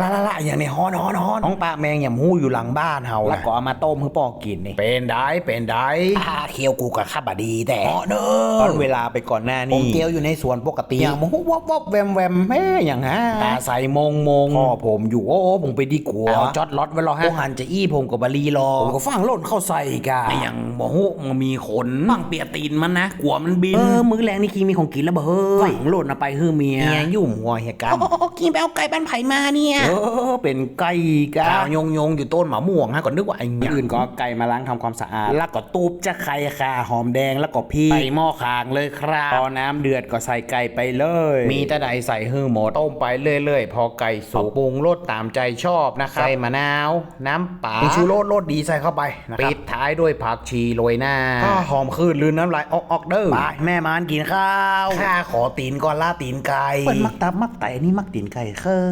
ละละละอย่างในฮอนฮอนฮอนน้องปลาแมงอย่ามู้อยู่หลังบ้านเฮาแล้วก็เอามาต้มให้ปอกินนี่เป็นได้เป็นได้อาเคียวกูกับข้าบดีแต่เหาะเด้อตอนเวลาไปก่อนหน้าผมนี้เตียวอยู่ในสวนปกติอย่างมูวับวับแวมแวมแม่อย่างฮะตาใส่มงมงพ่อผมอยู่โอ้โอ้ผมไปดีกว่าเอาจอดรถไว้รอฮะพวกหันจะอี้ผมกับบาลีรอผมก็ฟังหล่นเข้าใส่กาอย่างบ่ฮู้มันมีขนฟังเปียตีนมันนะกลัวมันบินเออมื้อแรงนี่คิงมีของกินแล้วบ่เฮ้ยฝังหล่นเอาไปฮือเมียเมียยุ่มหัวเฮียกำโอ้กินไปเอาไก่บ้านไผ่มาเนี่ยเออเป็นไก่กายงยงๆอยู่ต้นหมาม่วงฮะก่อนนึกว่าไอ้คนเงี้ยอื่นก็เอาไก่มาล้างทำความสะอาด แล้วก็ตูบจะไข่ค่ะ หอมแดงแล้วก็พี่ใส่หม้อคางเลยครับพอน้ำเดือดก็ใส่ไก่ไปเลย มีแต่ใดใส่ฮือหมดต้มไปเรื่อยๆ พอไก่สุกปรุงรสตามใจชอบนะครับใส่มะนาว น้ำปลาชูรสรสดีใส่เข้าไปนะครับ ปิดท้ายด้วยผักชีโรยหน้าก็หอมคืนลืนน้ำลายออกออกๆเด้อไปแม่มานกินข้าวข้าขอตีนก่อนล่าตีนไก่ เปิ้นมักตับมักไตนี่มักตีนไก่เข้า